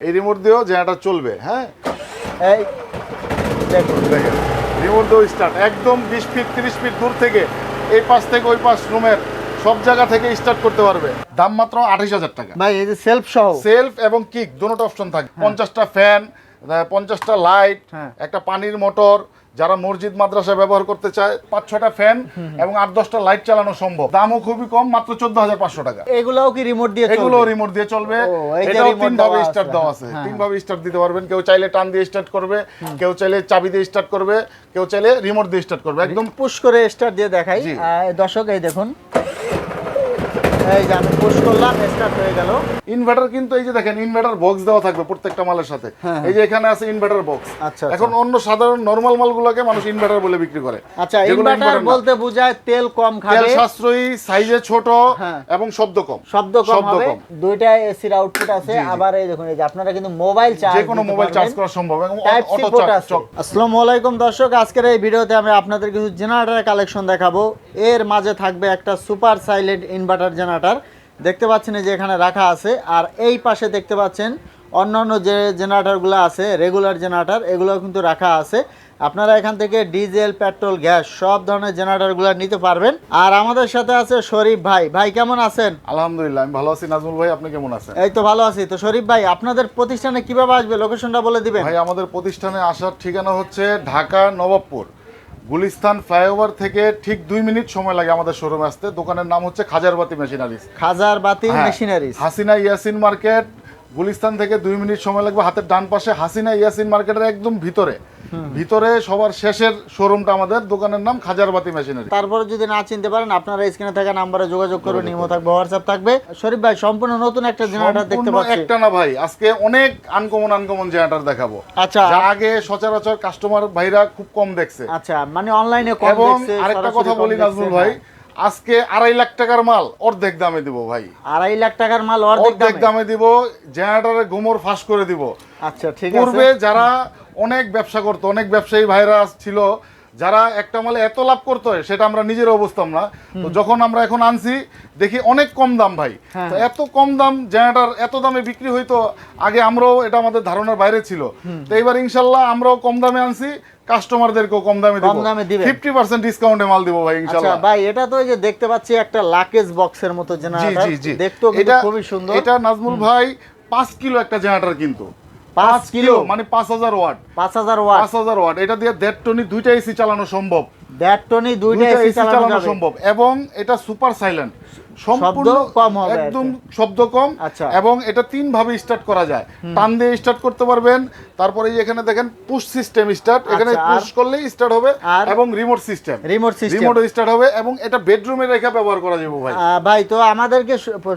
এই মধ্যেও দিয়েও জেনারেটর চলবে হ্যাঁ? এই দেখুন দেখেন রিমোট দিয়েও স্টার্ট একদম বিশ ফিট তিরিশ ফিট দূর থেকে এই পাশ থেকে ওই পাশ রুমের সব জায়গা থেকে স্টার্ট করতে পারবে। দাম মাত্র আঠাশ হাজার টাকা। ভাই এই যে সেলফ সহ। সেলফ এবং কিক দুটো অপশন থাকে। পঞ্চাশটা ফ্যান পঞ্চাশটা লাইট হ্যাঁ। একটা পানির মোটর যারা মসজিদ মাদ্রাসা ব্যবহার করতে চায় পাঁচ ছটা ফ্যান এবং আট দশটা লাইট চালানো সম্ভব। দামও খুবই কম মাত্র চোদ্দ হাজার পাঁচশো টাকা। এগুলাও কি রিমোট দিয়ে এগুলো রিমোট দিয়ে চলবে। এটাও তিন ভাবে স্টার্ট দেওয়া আছে। হ্যাঁ, তিন ভাবে স্টার্ট দিতে পারবেন। কেউ চাইলে টান দিয়ে স্টার্ট করবে কেউ চাইলে চাবি দিয়ে স্টার্ট করবে কেউ চাইলে রিমোট দিয়ে স্টার্ট করবে। একদম পুশ করে স্টার্ট দিয়ে দেখাই। দর্শক এই দেখুন। এই যে আমি পুশ করলাম স্টার্ট হয়ে গেল। ইনভার্টার কিন্তু এই যে দেখেন ইনভার্টার বক্স দেওয়া থাকবে প্রত্যেকটা মালের সাথে। হ্যাঁ, এই যে এখানে আছে ইনভার্টার বক্স আচ্ছা, এখন অন্য সাধারণ নরমাল মালগুলোকে মানুষ ইনভার্টার বলে বিক্রি করে। আচ্ছা ইনভার্টার বলতে বোঝায় তেল কম তেল সাশ্রয়ী সাইজে ছোট হ্যাঁ। এবং শব্দ কম। শব্দ কম হবে। দুইটা এসির আউটপুট আছে। জি, জি। আবার এই দেখুন এই যে আপনারা কিন্তু মোবাইল চার্জ যে কোনো মোবাইল চার্জ করা সম্ভব এবং অটো পোর্ট আসসালামু আলাইকুম দর্শক আজকের এই ভিডিওতে আমি আপনাদের কিছু জেনারেটরের কালেকশন দেখাবো। এর মাঝে থাকবে একটা সুপার সাইলেন্ট ইনভার্টার জেনারেটর দেখতে পাচ্ছেন যে এখানে রাখা আছে আর এই পাশে দেখতে পাচ্ছেন অন্যান্য যে জেনারেটরগুলো আছে রেগুলার জেনারেটার এগুলো কিন্তু রাখা আছে। আপনারা এখান থেকে ডিজেল পেট্রোল গ্যাস সব ধরনের জেনারেটরগুলো নিতে পারবেন। আর আমাদের সাথে আছে শরীফ ভাই। ভাই কেমন আছেন? আলহামদুলিল্লাহ আমি ভালো আছি। নাজমুল ভাই আপনি কেমন আছেন? এই তো ভালো আছি। তো শরীফ ভাই আপনাদের প্রতিষ্ঠানে কীভাবে আসবে? লোকেশনটা বলে দিবেন। ভাই আমাদের প্রতিষ্ঠানে আসার ঠিকানা হচ্ছে ঢাকা নবাবপুর। গুলিস্তান ফ্লাইওভার থেকে ঠিক দুই মিনিট সময় লাগে আমাদের শোরুমে আসতে। দোকানের নাম হচ্ছে খাজারবাতি মেশিনারিজ। খাজারবাতি হ্যাঁ, মেশিনারিজ। হাসিনা ইয়াসিন মার্কেট গুলিস্তান থেকে দুই মিনিট সময় লাগবে। হাতের ডান পাশে হাসিনা ইয়াসিন মার্কেটের একদম ভিতরে। ভিতরে সবার শেষের শোরুমটা আমাদের দোকানের নাম খাজারবাতি মেশিনারি। তারপরে যদি না চিনতে পারেন আপনারা স্ক্রিনে থাকা নাম্বারে যোগাযোগ করুন নিমো থাকবে হোয়াটসঅ্যাপ থাকবে। শরীফ ভাই সম্পূর্ণ নতুন একটা জেনারেটর দেখতে পাচ্ছি। একটা না ভাই আজকে অনেক আনকমন আনকমন জেনারেটর দেখাবো। আচ্ছা। যা আগে সচরাচর কাস্টমার ভাইরা খুব কম দেখছে। আচ্ছা মানে অনলাইনে কম দেখছে আরেকটা কথা বলি নাজমুল ভাই হ্যাঁ। আজকে আড়াই লাখ টাকার মাল অর্ধেক দামে দিব ভাই। আড়াই লাখ টাকার মাল অর্ধেক দামে। দিব জেনারেটরে গোমর ফাঁস করে দিব। আচ্ছা ঠিক আছে। পূর্বে যারা অনেক ব্যবসা করতো অনেক ব্যবসায়ী ভাইরা ছিল যারা একটা মালে এত লাভ করতো সেটা আমরা নিজের বুঝতাম না। তো যখন আমরা এখন আনছি দেখি অনেক কম দাম ভাই। হ্যাঁ, তো এত কম দাম জেনারেটর এত দামে বিক্রি হইতো আগে আমরাও এটা আমাদের ধারণার বাইরে ছিল। তো এবার ইনশাল্লাহ আমরাও কম দামে আনছি। কাস্টমারদেরকেও কম দামে কম দামে। ফিফটি পার্সেন্ট ডিসকাউন্টে মাল দিব ভাই আচ্ছা ভাই এটা তো এই যে দেখতে পাচ্ছি একটা লাকেজ বক্সের মতো জেনারেটর দেখতেও কিন্তু খুবই সুন্দর। এটা নাজমুল ভাই পাঁচ কিলো একটা জেনারেটর কিন্তু। পাঁচ কিলো? মানে পাঁচ হাজার ওয়াট। পাঁচ হাজার ওয়াট। পাঁচ হাজার ওয়াট। এটা দিয়ে দেড় টনি দুইটা এসি চালানো সম্ভব। দেড় টনি দুইটা এসি চালানো সম্ভব। এবং এটা সুপার সাইলেন্ট সম্পূর্ণ কম হবে একদম শব্দ কম আচ্ছা। এবং এটা তিন ভাবে স্টার্ট করা যায়। টান দিয়ে স্টার্ট করতে পারবেন তারপরে এখানে দেখেন পুশ সিস্টেম স্টার্ট এখানে আচ্ছা, পুশ করলেই স্টার্ট হবে এবং remote system remote system remote start হবে এবং এটা বেডরুমে রেখে ব্যবহার করা যাবে ভাই। ভাই তো আমাদেরকে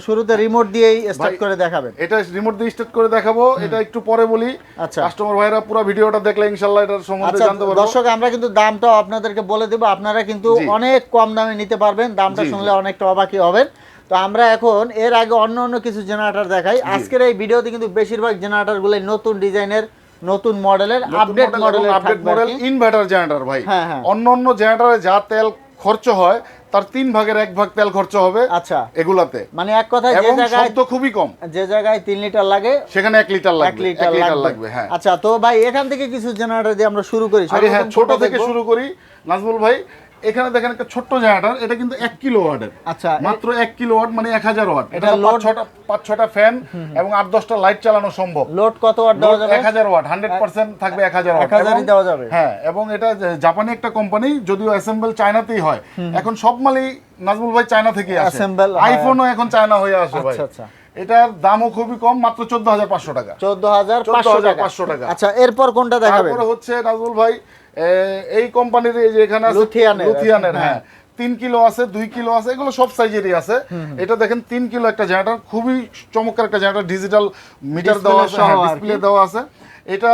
শুরুতে রিমোট দিয়েই স্টার্ট করে দেখাবেন। এটা রিমোট দিয়ে স্টার্ট করে দেখাবো এটা একটু পরে বলি। আচ্ছা। কাস্টমার ভাইরা পুরো ভিডিওটা দেখলে ইনশাআল্লাহ এটার সম্বন্ধে আচ্ছা জানতে পারব। দর্শক আমরা কিন্তু দামটাও আপনাদেরকে বলে দেবো আপনারা কিন্তু অনেক কম দামে নিতে পারবেন দামটা। শুনলে অনেকটা অবাকই হবেন। তো আমরা এখন এর আগে অন্য অন্য কিছু জেনারেটর দেখাই। আজকের এই ভিডিওতে কিন্তু বেশিরভাগ জেনারেটরগুলো নতুন ডিজাইনের নতুন মডেলের আপডেট মডেলের আপডেট মডেল ইনভার্টার জেনারেটর ভাই। হ্যাঁ, হ্যাঁ। অন্য অন্য জেনারেটরে যা তেল খরচ হয় তার তিন ভাগের এক ভাগ তেল খরচ হবে আচ্ছা। এগুলাতে। মানে এক কথায় যে জায়গায় শব্দ খুবই কম। যে জায়গায় তিন লিটার লাগে সেখানে এক লিটার লাগবে এক লিটার লাগবে। হ্যাঁ। আচ্ছা তো ভাই এখান থেকে কিছু জেনারেটর দিয়ে আমরা শুরু করি। আরে হ্যাঁ ছোট থেকে শুরু করি। নাজমুল ভাই এখানে দেখেন একটা ছোট্ট জেনারেটর এটা কিন্তু এক কিলো ওয়াটের। আচ্ছা মাত্র এক কিলো ওয়াট মানে এক হাজার ওয়াট। এটা load- ছটা পাঁচ ছটা ফ্যান এবং আট দশটা লাইট চালানো সম্ভব। লোড কত ওয়াট দেওয়া যাবে? এক হাজার ওয়াট হান্ড্রেড পার্সেন্ট থাকবে এক হাজার ওয়াট 1000 দেওয়া যাবে। হ্যাঁ এবং এটা জাপানি একটা কোম্পানি যদিও অ্যাসেম্বল চায়নাতেই হয়। এখন সব মালই নাজমুল ভাই চায়না থেকে আসে। আইফোনও এখন চায়না হয়ে আসে ভাই। আচ্ছা, আচ্ছা। এটার দামও খুবই কম মাত্র চোদ্দ হাজার পাঁচশো টাকা। চোদ্দ হাজার পাঁচশো টাকা। 14,500 টাকা। আচ্ছা এরপর কোনটা দেখাবেন? তারপরে হচ্ছে নাজমুল ভাই এই কোম্পানির এই যে এখানে লুথিয়ানের, লুথিয়ানের হ্যাঁ। হ্যাঁ। তিন কিলো আছে দুই কিলো আছে এগুলো সব সাইজেরই আছে। এটা দেখেন তিন কিলো একটা জেনারেটর খুবই চমৎকার একটা জেনারেটর ডিজিটাল মিটার দেওয়া আছে। ডিসপ্লে দেওয়া আছে। এটা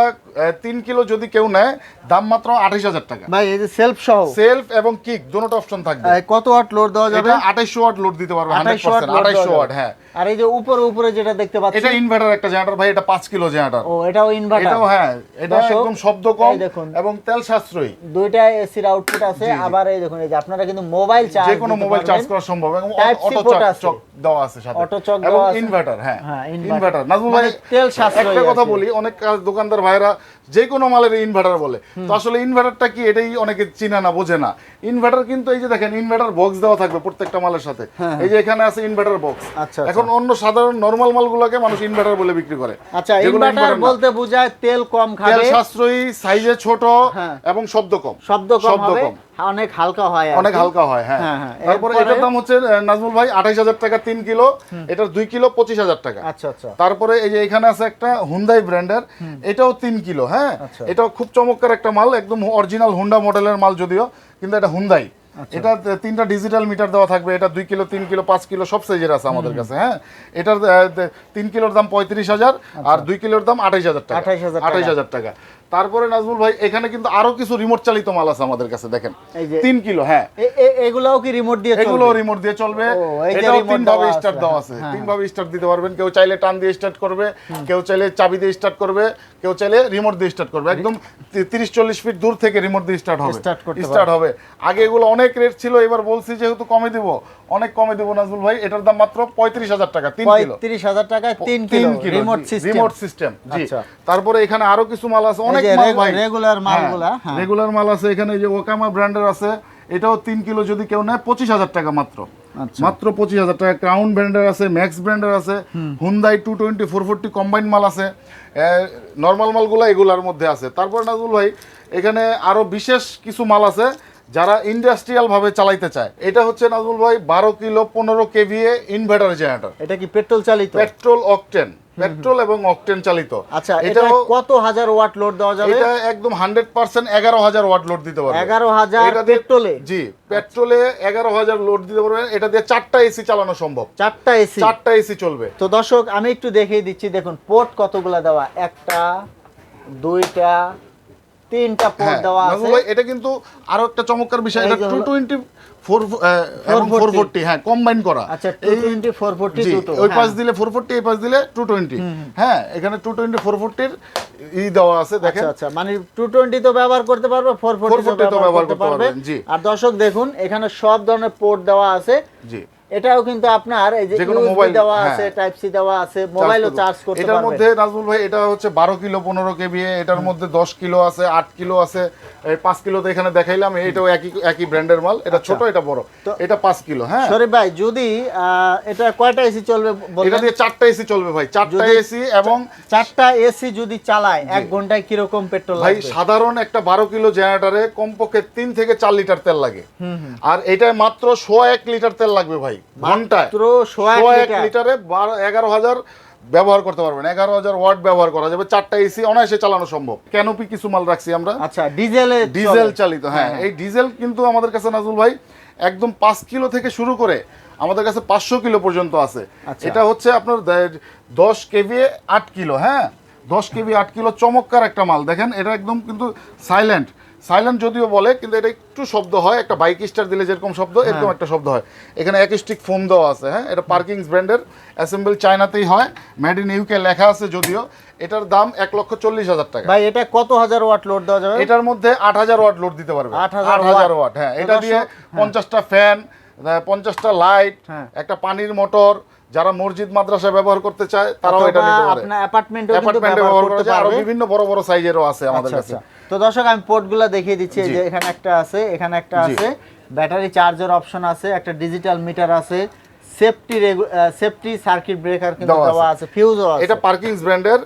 তিন কিলো যদি কেউ নেয় দাম মাত্র আঠাশ হাজার টাকা। ভাই এই যে সেলফ সহ। সেলফ এবং কিক দুটো অপশন থাকবে। কত ওয়াট লোড দেওয়া যাবে? আঠাইশো ওয়াট লোড দিতে পারবে হান্ড্রেড 28 ওয়াট পার্সেন্ট আঠাইশো ওয়াট হ্যাঁ। আর এই যে উপরে উপরে যেটা দেখতে পাচ্ছি এটা ইনভার্টার একটা জেনারেটর ভাই এটা পাঁচ কিলো জেনারেটর ও এটাও ইনভার্টার এটাও হ্যাঁ এটা একদম শব্দ কম। এবং তেল সাশ্রয়ী। দুইটা এসির আউটপুট আছে আবার এই দেখুন এই যে আপনারা কিন্তু মোবাইল চার্জ যে কোনো মোবাইল চার্জ করা সম্ভব এবং অটো। চক দেওয়া আছে সাথে। Auto চক এবং দেওয়া আছে। ইনভার্টার হ্যাঁ হ্যাঁ, ইনভার্টার নাজমুল ভাই মানে তেল সাশ্রয়ী একটা কথা বলি অনেক দোকানদার ভাইরা যে কোনো মালের ইনভার্টার বলে। তো আসলে ইনভার্টারটা কি এটাই অনেকে চিনা না বোঝে না। ইনভার্টার কিন্তু এই যে দেখেন ইনভার্টার বক্স দেওয়া থাকবে প্রত্যেকটা মালের সাথে। এই যে এখানে আছে ইনভার্টার বক্স হ্যাঁ, আচ্ছা, এখন অন্য সাধারণ নরমাল মালগুলোকে মানুষ ইনভার্টার বলে বিক্রি করে। আচ্ছা ইনভার্টার বলতে বোঝায় তেল কম তেল খাবে সাশ্রয়ী সাইজে ছোট হ্যাঁ। এবং শব্দ কম। শব্দ কম শব্দ হবে। কম। অনেক হালকা হয় অনেক হালকা হয় হ্যাঁ। হ্যাঁ, হ্যাঁ। তারপরে এটার দাম হচ্ছে নাজমুল ভাই আঠাইশ হাজার টাকা তিন কিলো এটার দুই কিলো পঁচিশ হাজার টাকা। আচ্ছা আচ্ছা। তারপরে এই যে এখানে আছে একটা হুন্দাই ব্র্যান্ডের এটাও তিন কিলো হ্যাঁ। আচ্ছা। এটাও খুব চমৎকার একটা মাল একদম অরিজিনাল হুন্ডা মডেলের মাল যদিও কিন্তু এটা হুন্দাই। এটা তিনটা ডিজিটাল মিটার দেওয়া থাকবে। এটা দুই কিলো তিন কিলো পাঁচ কিলো সব সাইজের আছে আমাদের কাছে হ্যাঁ? এটার তিন কিলোর দাম পঁয়ত্রিশ হাজার আর দুই কিলোর দাম আঠাইশ হাজার টাকা। 28,000 টাকা। আঠাইশ হাজার টাকা। তারপরে নাজমুল ভাই এখানে কিন্তু আরও কিছু রিমোট চালিত মাল আছে আমাদের কাছে দেখেন। তিন কিলো হ্যাঁ। এগুলাও কি রিমোট দিয়ে এগুলো রিমোট দিয়ে চলবে। এটাও তিন ভাবে স্টার্ট দেওয়া আছে। হ্যাঁ। তিন ভাবে স্টার্ট দিতে পারবেন। কেউ চাইলে টান দিয়ে স্টার্ট করবে কেউ চাইলে চাবি দিয়ে স্টার্ট করবে কেউ চাইলে রিমোট দিয়ে স্টার্ট করবে। একদম তিরিশ চল্লিশ ফিট দূর থেকে রিমোট দিয়ে স্টার্ট হবে। স্টার্ট হবে। আগে এগুলো অনেক রেট ছিল এবার বলছি যেহেতু কমে দিব অনেক কমে দিব নাজমুল ভাই এটার দাম মাত্র পঁয়ত্রিশ হাজার টাকা তিন কিলো। পঁয়ত্রিশ হাজার টাকায় তিন kilo remote system remote system জি। আচ্ছা। তারপরে এখানে আরও কিছু মাল আছে অনেক মাল ভাই। মালগুলা, হ্যাঁ। রেগুলার মাল আছে এখানে যে ওকামা ব্র্যান্ডের আছে এটাও তিন কিলো যদি কেউ নেয় পঁচিশ হাজার টাকা মাত্র। আচ্ছা। মাত্র পঁচিশ হাজার টাকা। ক্রাউন ব্র্যান্ডের আছে ম্যাক্স ব্র্যান্ডের আছে Hyundai two twenty four forty combine মাল আছে নর্মাল মালগুলো এগুলার মধ্যে আছে। তারপর নাজুল ভাই এখানে আরও বিশেষ কিছু মাল আছে যারা ইন্ডাস্ট্রিয়াল ভাবে চালাইতে চায়। এটা হচ্ছে নাজমুল ভাই বারো কিলো পনেরো কেভিএ ইনভার্টার জেনারেটর এটা কি পেট্রোল চালিত? পেট্রোল অকটেন পেট্রোল এবং অকটেন চালিত। আচ্ছা এটা কত হাজার ওয়াট লোড দেওয়া যাবে? এটা একদম হান্ড্রেড পার্সেন্ট এগারো হাজার ওয়াট লোড দিতে পারবে। এগারো হাজার পেট্রোলে জি পেট্রোলে এগারো হাজার লোড দিতে পারবেন এটা দিয়ে চারটা এসি চালানো সম্ভব। চারটা এসি চারটা এসি চলবে। তো দর্শক আমি একটু দেখিয়ে দিচ্ছি দেখুন পোর্ট কতগুলা দেওয়া? একটা দুইটা তিনটা পোর্ট হ্যাঁ দেওয়া আছে। এটা কিন্তু আরও একটা চমৎকার বিষয় এটা যে টু হলো- টোয়েন্টি ফোর এবং 440 হ্যাঁ কম্বাইন করা। আচ্ছা টু টোয়েন্টি ফোর ফোরটি জি, দুটো ওই হ্যাঁ। পাশ দিলে ফোর ফোরটি এই পাশ দিলে টু টোয়েন্টি হ্যাঁ এখানে টু টোয়েন্টি ফোর ফোরটির ই দেওয়া আছে দেখেন। আচ্ছা আচ্ছা মানে টু টোয়েন্টি তো ব্যবহার করতে পারবে ফোর 440 তো ব্যবহার করতে পারবেন, জি। আর দর্শক দেখুন এখানে সব ধরনের পোর্ট দেওয়া আছে। জি। এটাও কিন্তু আপনার এই যে মোবাইল, দেওয়া হ্যাঁ। আছে টাইপ সি দেওয়া আছে মোবাইলও চার্জ করতে এটার মধ্যে নাজমুল ভাই এটা হচ্ছে বারো কিলো পনেরো কেবি এটার মধ্যে দশ কিলো আছে আট কিলো আছে। এই পাঁচ কিলো তো এখানে দেখাইলাম এটাও একই একই ব্র্যান্ডের মাল এটা ছোট এটা বড়। এটা পাঁচ কিলো হ্যাঁ? শরীফ ভাই যদি এটা কয়টা এসি চলবে এটা দিয়ে চারটা এসি চলবে ভাই চারটা এসি এবং চারটা এসি যদি চালায় এক ঘন্টায় কীরকম পেট্রোল ভাই সাধারণ একটা বারো কিলো জেনারেটারে কমপক্ষে তিন থেকে চার লিটার তেল লাগে। আর এটায় মাত্র সোয়া এক লিটার তেল লাগবে ভাই ঘন্টায়। মাত্র সোয়া এক সোয়া এক লিটার। লিটারে বারো এগারো হাজার ব্যবহার করতে পারবেন। এগারো হাজার ওয়াট ব্যবহার করা যাবে। চারটা এসি অনায়াসে চালানো সম্ভব। ক্যানোপি কিছু মাল রাখছি আমরা। আচ্ছা ডিজেলে ডিজেল চালিত হ্যাঁ। এই ডিজেল কিন্তু আমাদের কাছে নাজুল ভাই একদম পাঁচ কিলো থেকে শুরু করে আমাদের কাছে পাঁচশো কিলো পর্যন্ত আছে। আচ্ছা। এটা হচ্ছে আপনার দশ কেভি আট কিলো হ্যাঁ। দশ কেভি আট কিলো চমৎকার একটা মাল। দেখেন এটা একদম কিন্তু সাইলেন্ট সাইলেন্ট যদিও বলে কিন্তু এটা একটু শব্দ হয় একটা বাইক স্টার দিলে যেরকম শব্দ এরকম একটা শব্দ হয়। এখানে অ্যাকিস্টিক ফোম দেওয়া আছে হ্যাঁ? এটা পার্কিংস ব্র্যান্ডের অ্যাসেম্বল চায়নাতেই হয় মেড ইন ইউকে লেখা আছে যদিও। এটার দাম এক লক্ষ চল্লিশ হাজার টাকা। ভাই এটা কত হাজার ওয়াট লোড দেওয়া যাবে? এটার মধ্যে আট হাজার ওয়াট লোড দিতে পারবে। 8,000 হাজার ওয়াট। হ্যাঁ। এটা দিয়ে পঞ্চাশটা ফ্যান পঞ্চাশটা লাইট হ্যাঁ। একটা পানির মোটর যারা মসজিদ মাদ্রাসা ব্যবহার করতে চায় তারাও এটা নিতে পারে। আপনার অ্যাপার্টমেন্টে ব্যবহার করতে করা যায়। আরও বিভিন্ন বড় বড় সাইজেরও আছে আমাদের আচ্ছা কাছে। আচ্ছা। তো দর্শক আমি পোর্টগুলো দেখিয়ে দিচ্ছি যে এখানে একটা আছে এখানে একটা। আছে ব্যাটারি চার্জার অপশন আছে একটা ডিজিটাল মিটার আছে সেফটি সেফটি সার্কিট ব্রেকার কিন্তু দেওয়া আছে। ফিউজও আছে। এটা পার্কিংস ব্র্যান্ডের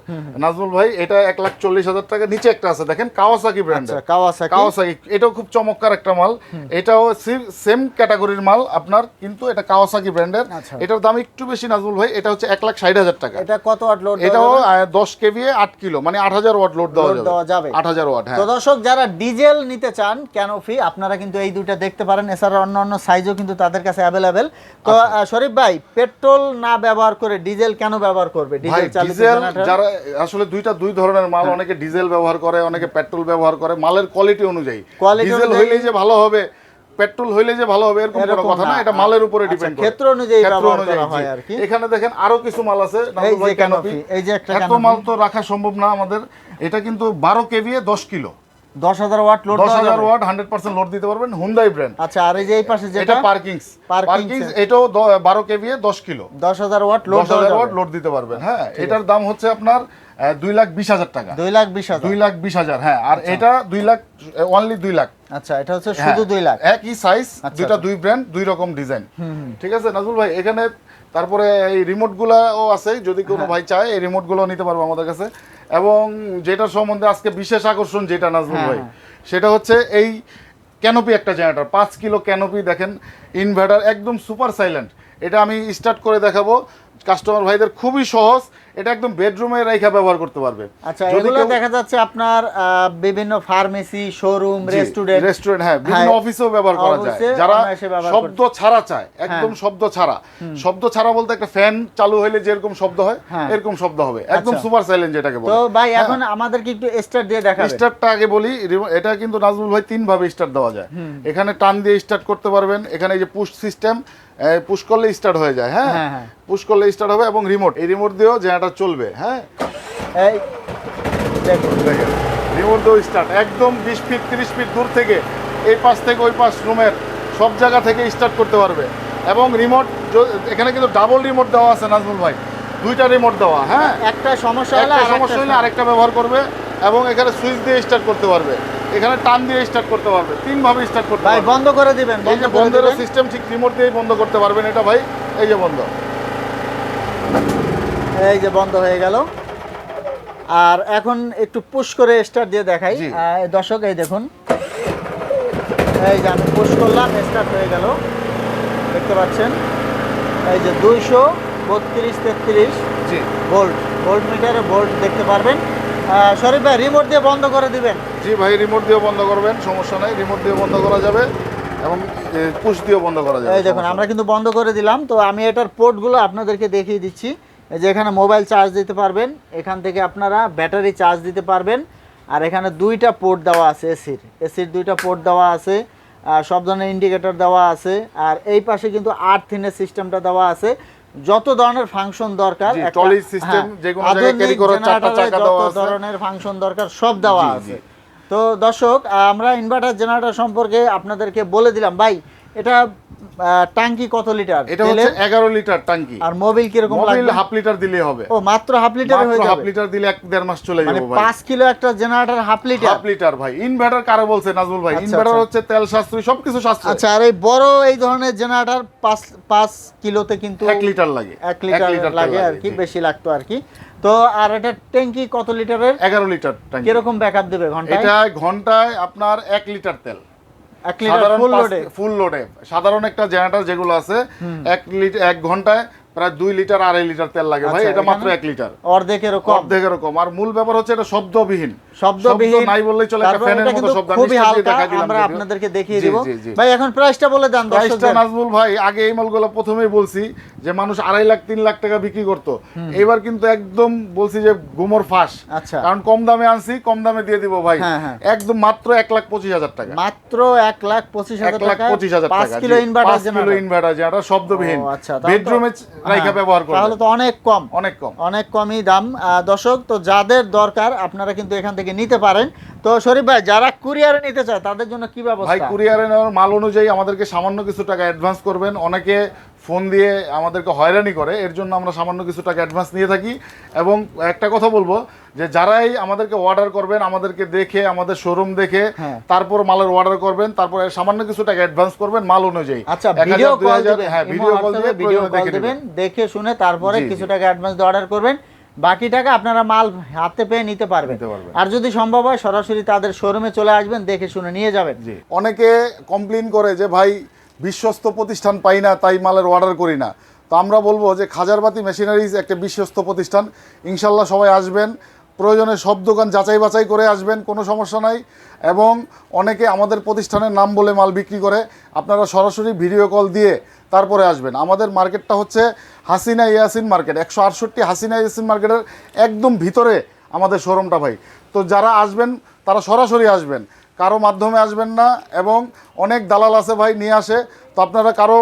নাজমুল ভাই এটা এক লাখ চল্লিশ হাজার টাকা নিচে একটা আছে দেখেন কাওয়াসাকি ব্র্যান্ডের আচ্ছা কাওয়াসাকি কাওয়াসাকি এটাও খুব চমৎকার একটা মাল। এটাও সেম ক্যাটাগরির মাল আপনার কিন্তু এটা কাওয়াসাকি ব্র্যান্ডের আচ্ছা। এটার দাম একটু বেশি নাজমুল ভাই এটা হচ্ছে এক লাখ ষাট হাজার টাকা। এটা কত ওয়াট লোড এটাও আহ, দশ কেভি আট কিলো মানে আট হাজার ওয়াট লোড দেওয়া যাবে। যাবে। আট হাজার ওয়াট হ্যাঁ। তো দর্শক যারা ডিজেল নিতে চান ক্যানোফি আপনারা কিন্তু এই দুইটা দেখতে পারেন এছাড়া অন্য অন্য সাইজও কিন্তু তাদের কাছে অ্যাভেলেবেল তো আচ্ছা। শরীফ ভাই পেট্রোল না ব্যবহার করে ডিজেল কেন ব্যবহার করবে? ডিজেল ডিজেল যারা আসলে দুইটা দুই ধরনের মাল হ্যাঁ। অনেকে ডিজেল ব্যবহার করে অনেকে পেট্রোল ব্যবহার করে। মালের কোয়ালিটি অনুযায়ী। ডিজেল অনুযায়ী- হইলেই যে ভালো হবে পেট্রোল হইলে যে ভালো হবে এরকম কোনো কথা না। এটা মালের উপরে আচ্ছা, ডিপেন্ড ক্ষেত্র অনুযায়ী ব্যবহার করা হয় আর কি। এখানে দেখেন আরও কিছু মাল আছে। এই যে canopy। এই যে একটা এত মাল তো রাখা সম্ভব না আমাদের। এটা কিন্তু বারো কেভিএ দশ কিলো। দশ হাজার ওয়াট লোড দশ হাজার ওয়াট হান্ড্রেড পার্সেন্ট লোড দিতে পারবেন হুন্দাই ব্র্যান্ড আচ্ছা আর এই যে এই পাশে এটা পার্কিংস পার্কিংস এটাও দ- বারো কেভিএ দশ কিলো। দশ হাজার ওয়াট লোড দশ হাজার ওয়াট লোড দিতে পারবেন হ্যাঁ। এটার দাম হচ্ছে আপনার দুই লাখ বিশ হাজার টাকা। দুই লাখ বিশ হাজার। দুই লাখ বিশ হাজার হ্যাঁ। আর এটা দুই লাখ অনলি দুই লাখ। আচ্ছা এটা হচ্ছে শুধু দুই লাখ। হ্যাঁ, একই সাইজ আচ্ছা, দুইটা দুই ব্র্যান্ড দুই রকম ডিজাইন ঠিক আছে নাজমুল ভাই? এখানে তারপরে এই রিমোট গুলাও আছে যদি কোনো হ্যাঁ। ভাই চায় এই রিমোটগুলো নিতে পারব আমাদের কাছে। এবং যেটা সম্বন্ধে আজকে বিশেষ আকর্ষণ যেটা নাজমুল হ্যাঁ, ভাই সেটা হচ্ছে এই ক্যানোপি একটা জেনারেটর পাঁচ কিলো ক্যানোপি দেখেন ইনভার্টার একদম সুপার সাইলেন্ট এটা আমি স্টার্ট করে দেখাবো। কাস্টমার ভাইদের খুবই সহজ এটা একদম বেডরুমে রেখা ব্যবহার করতে পারবে। আচ্ছা এগুলো দেখা যাচ্ছে আপনার বিভিন্ন ফার্মেসি শোরুম রেস্টুরেন্ট রেস্টুরেন্ট হ্যাঁ বিভিন্ন হ্যাঁ, অফিসেও ব্যবহার করা যায়। যারা শব্দ ছাড়া চায় একদম হ্যাঁ। শব্দ ছাড়া। শব্দ ছাড়া বলতে একটা ফ্যান চালু হইলে যেরকম শব্দ হয় হ্যাঁ। এরকম শব্দ হবে। একদম আচ্ছা। সুপার সাইলেন্ট যেটাকে তো বলে ভাই এখন আমাদেরকে একটু স্টার্ট দিয়ে দেখাবেন। স্টার্টটা আগে বলি এটা কিন্তু নাজমুল ভাই তিন ভাবে স্টার্ট দেওয়া যায়। এখানে টান দিয়ে স্টার্ট করতে পারবেন এখানে এই যে পুশ সিস্টেম পুশ করলে স্টার্ট হয়ে যায় হ্যাঁ? হ্যাঁ, হ্যাঁ। পুশ করলে স্টার্ট হবে এবং রিমোট এই রিমোট দিয়েও জেনারেটর চলবে হ্যাঁ? এই দেখুন। দেখেন রিমোট দিয়েও স্টার্ট একদম বিশ ফিট তিরিশ ফিট দূর থেকে এই পাশ থেকে ওই পাশ রুমের সব জায়গা থেকে স্টার্ট করতে পারবে। এবং রিমোট এখানে কিন্তু ডাবল রিমোট দেওয়া আছে নাজমুল ভাই। দুইটা রিমোট দেওয়া হ্যাঁ? একটা সমস্যা হলে সমস্যা হলে আরেকটা ব্যবহার করবে এবং এখানে সুইচ দিয়ে স্টার্ট করতে পারবে। এখানে টান দিয়ে স্টার্ট করতে পারবে তিন ভাবে স্টার্ট করতে ভাই পারবে। বন্ধ করে দিবেন এই যে বন্ধের সিস্টেম ঠিক রিমোট দিয়েই বন্ধ করতে পারবেন এটা ভাই এই যে বন্ধ। এই যে বন্ধ হয়ে গেল। আর এখন একটু পুশ করে স্টার্ট দিয়ে দেখাই। দর্শক এই দেখুন। এই যে আমি পুশ করলাম স্টার্ট হয়ে গেল। দেখতে পাচ্ছেন? এই যে দুইশো বত্রিশ তেত্রিশ জি। ভোল্ট ভোল্ট মিটারে ভোল্ট দেখতে পারবেন। শরীফ ভাই রিমোট দিয়ে বন্ধ করে দিবেন। জি ভাই রিমোট দিয়েও বন্ধ করবেন সমস্যা নাই। রিমোট দিয়ে বন্ধ করা যাবে এবং পুশ দিয়েও বন্ধ করা যাবে এই দেখুন আমরা কিন্তু বন্ধ করে দিলাম। তো আমি এটার পোর্টগুলো আপনাদেরকে দেখিয়ে দিচ্ছি। এই যে এখানে মোবাইল চার্জ দিতে পারবেন এখান থেকে আপনারা ব্যাটারি চার্জ দিতে পারবেন আর এখানে দুইটা পোর্ট দেওয়া আছে এসির। এসির দুইটা পোর্ট দেওয়া আছে আর সব ধরনের ইন্ডিকেটর দেওয়া আছে আর এই পাশে কিন্তু আর্থিনের সিস্টেমটা দেওয়া আছে। যত ধরনের ফাংশন দরকার system হ্যাঁ, যে কোনো জায়গায় আধুনিক করার চারটা চাকা দেওয়া আছে। ধরনের ফাংশন দরকার সব দেওয়া আছে। তো দর্শক আমরা ইনভার্টার জেনারেটর সম্পর্কে আপনাদেরকে বলে দিলাম। ভাই এটা ট্যাঙ্কি কত লিটার এটা হচ্ছে তেলের? এগারো লিটার টাঙ্কি। আর মোবিল কীরকম মোবিল লাগবে? হাফ লিটার দিলেই হবে। ও মাত্র হাফ লিটার হয়ে মাত্র হাফ লিটার দিলে এক দেড় মাস চলে মানে যাবে ভাই। পাঁচ কিলো একটা generator half litre? Half litre ভাই। ইনভার্টার কারে বলছে নাজমুল ভাই? আচ্ছা, ইনভার্টার আচ্ছা। হচ্ছে তেল সাশ্রয়ী সবকিছু সাশ্রয়ী। আচ্ছা আর এই বড় এই ধরনের জেনারেটর পাঁচ পাঁচ কিলোতে কিন্তু এক লিটার লাগে। এক লিটার তেল লাগে আর কি বেশি লাগতো আর কি। তো আর এটা ট্যাঙ্কি কত লিটারের? এগারো লিটার ট্যাঙ্কি। কীরকম ব্যাকআপ দেবে ঘন্টায়? এটা ঘন্টায় আপনার এক লিটার তেল। সাধারণ ফুল লোডে ফুল লোডে সাধারণ একটা জেনারেটর যেগুলো আছে এক লিটার এক ঘন্টায় প্রায় দুই লিটার আড়াই লিটার তেল লাগে ভাই। আচ্ছা, এটা মাত্র এক লিটার। অর্ধেকেরও এরকম অর্ধেক এরকম আর মূল ব্যাপার হচ্ছে এটা শব্দবিহীন। শব্দবিহীন নাই বললেই চলে একটা ফ্যানের মতো শব্দ। খুবই হালকা আমরা আপনাদেরকে দেখিয়ে দিব। ভাই এখন প্রাইসটা বলে দেন প্রাইসটা নাজমুল ভাই আগে এই মালগুলো প্রথমেই বলছি যে মানুষ আড়াই লাখ তিন লাখ টাকা বিক্রি করতো। এবার কিন্তু একদম বলছি যে গুমর ফাঁস। আচ্ছা। কারণ কম দামে আনছি কম দামে দিয়ে দিব ভাই। হ্যাঁ, হ্যাঁ। একদম মাত্র এক লাখ পঁচিশ হাজার টাকা। মাত্র এক লাখ পঁচিশ হাজার টাকা পঁচিশ হাজার টাকা কিলো ইনভার্টার কিলো ইনভার্টার যেটা শব্দবিহীন। আচ্ছা, বেডরুমে রাইখা হ্যাঁ, ব্যবহার করবে তাহলে তো অনেক কম। অনেক কম। অনেক কমই দাম। দর্শক তো যাদের দরকার আপনারা কিন্তু এখান থেকে নিতে পারেন। তো শরীফ ভাই যারা কুরিয়ারে নিতে চায় তাদের জন্য কি ব্যবস্থা? ভাই কুরিয়ারে নেওয়ার মাল অনুযায়ী আমাদেরকে সামান্য কিছু টাকা অ্যাডভান্স করবেন। অনেকে ফোন দিয়ে আমাদেরকে হয়রানি করে এর জন্য আমরা সামান্য কিছু টাকা অ্যাডভান্স নিয়ে থাকি। এবং একটা কথা বলব যে যারাই আমাদেরকে অর্ডার করবেন আমাদেরকে দেখে আমাদের শোরুম দেখে হ্যাঁ। তারপর মালের অর্ডার করবেন তারপরে সামান্য কিছু টাকা অ্যাডভান্স করবেন মাল অনুযায়ী। আচ্ছা ভিডিও কল 2000 দিবেন। হ্যাঁ ভিডিও কল দিয়ে ভিডিও কল দেখে দিবেন দেখে শুনে তারপরে কিছু টাকা অ্যাডভান্স দিয়ে অর্ডার করবেন। বাকি টাকা আপনারা মাল হাতে পেয়ে নিতে পারবেন। আর যদি সম্ভব হয় সরাসরি তাদের শোরুমে চলে আসবেন দেখে শুনে নিয়ে যাবেন। অনেকে কমপ্লেন করে যে ভাই বিশ্বস্ত প্রতিষ্ঠান পাই না তাই মালের অর্ডার করি না। তো আমরা বলব যে খাজারবাতি মেশিনারিজ একটা বিশ্বস্ত প্রতিষ্ঠান। ইনশাল্লাহ সবাই আসবেন প্রয়োজনে সব দোকান যাচাই বাছাই করে আসবেন, কোনো সমস্যা নাই। এবং অনেকে আমাদের প্রতিষ্ঠানের নাম বলে মাল বিক্রি করে, আপনারা সরাসরি ভিডিও কল দিয়ে তারপরে আসবেন। আমাদের মার্কেটটা হচ্ছে হাসিনা ইয়াসিন মার্কেট, একশো আটষট্টি হাসিনা ইয়াসিন মার্কেটের একদম ভিতরে আমাদের শোরুমটা ভাই। তো যারা আসবেন, তারা সরাসরি আসবেন। কারও মাধ্যমে আসবেন না, এবং অনেক দালাল আছে ভাই নিয়ে আসে। তো আপনারা কারও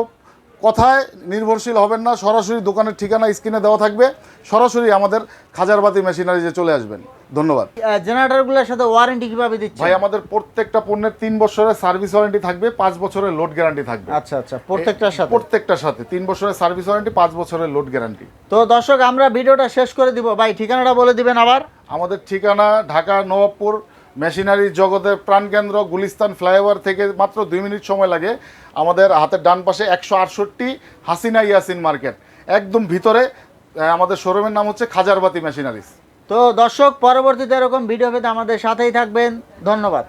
কথায় নির্ভরশীল হবেন না সরাসরি দোকানের ঠিকানা স্ক্রিনে দেওয়া থাকবে। সরাসরি আমাদের খাজারবাতি মেশিনারিজে চলে আসবেন। ধন্যবাদ। জেনারেটরগুলোর সাথে ওয়ারেন্টি কীভাবে দিচ্ছে ভাই আমাদের প্রত্যেকটা পণ্যের তিন বছরের সার্ভিস ওয়ারেন্টি থাকবে পাঁচ বছরের লোড গ্যারান্টি থাকবে। আচ্ছা আচ্ছা প্রত্যেকটার সাথে? প্রত্যেকটার সাথে তিন বছরের সার্ভিস ওয়ারেন্টি পাঁচ বছরের লোড গ্যারান্টি। তো দর্শক আমরা ভিডিওটা শেষ করে দিব। ভাই ঠিকানাটা বলে দিবেন আবার। আমাদের ঠিকানা ঢাকা নবাবপুর মেশিনারি জগতের প্রাণকেন্দ্র গুলিস্তান ফ্লাইওভার থেকে মাত্র দুই মিনিট সময় লাগে। আমাদের হাতের ডান পাশে একশো আটষট্টি হাসিনা ইয়াসিন মার্কেট। একদম ভিতরে আমাদের শোরুমের নাম হচ্ছে খাজারবাতি মেশিনারিস তো দর্শক, পরবর্তীতে এরকম ভিডিও পেতে আমাদের সাথেই থাকবেন। ধন্যবাদ।